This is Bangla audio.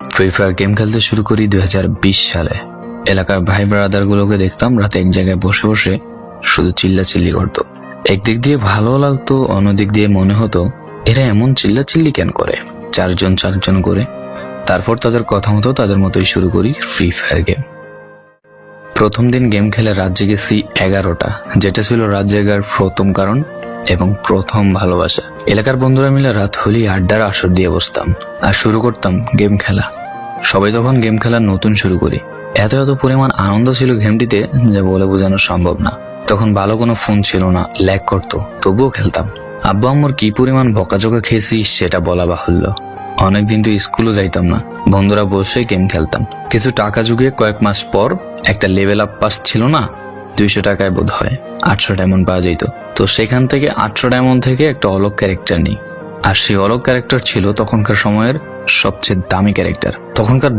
ফ্রি ফায়ার গেম খেলতে শুরু করি দুই সালে। এলাকার ভাই ব্রাদার গুলোকে দেখতাম রাতে এক জায়গায় বসে বসে শুধু চিল্লাচিল্লি করতো। একদিক দিয়ে ভালো লাগতো, অন্যদিক দিয়ে মনে হতো, এরা এমন চিল্লাচিল্লি কেন করে? চারজন চারজন করে। তারপর তাদের কথা মতো তাদের মতোই শুরু করি ফ্রি ফায়ার গেম প্রথম দিন গেম খেলে রাত জেগেছি এগারোটা, যেটা ছিল রাত জেগার প্রথম কারণ। এবং প্রথম ভালোবাসা। এলাকার বন্ধুরা মিলে রাত হলেই আড্ডার আসর দিয়ে বসতাম আর শুরু করতাম গেম খেলা। সবাই তখন গেম খেলা নতুন শুরু করি। এত এত পরিমাণ আনন্দ ছিল গেমটিতে যে বলে বোঝানো সম্ভব না। তখন ভালো কোনো ফোন ছিল না, ল্যাগ করতো, তবুও খেলতাম। আব্বু আম্মুর কি পরিমাণ বকাঝকা খেয়েছি সেটা বলা বাহুল্য। অনেকদিন তো স্কুলও যাইতাম না, বন্ধুরা বসে গেম খেলতাম। কিছু টাকা জুগিয়ে কয়েক মাস পর একটা লেভেল আপ পাস ছিল না, দুইশো টাকায় বোধ হয় আটশো ডায়মন্ড পাওয়া যেত তো সেখান থেকে আটশো ডায়মন্ড থেকে একটা অলক ক্যারেক্টার নিই। আর সেই অলক ক্যারেক্টার ছিল তখনকার সময়ের সবচেয়ে দামি ক্যারেক্টার। তখনকার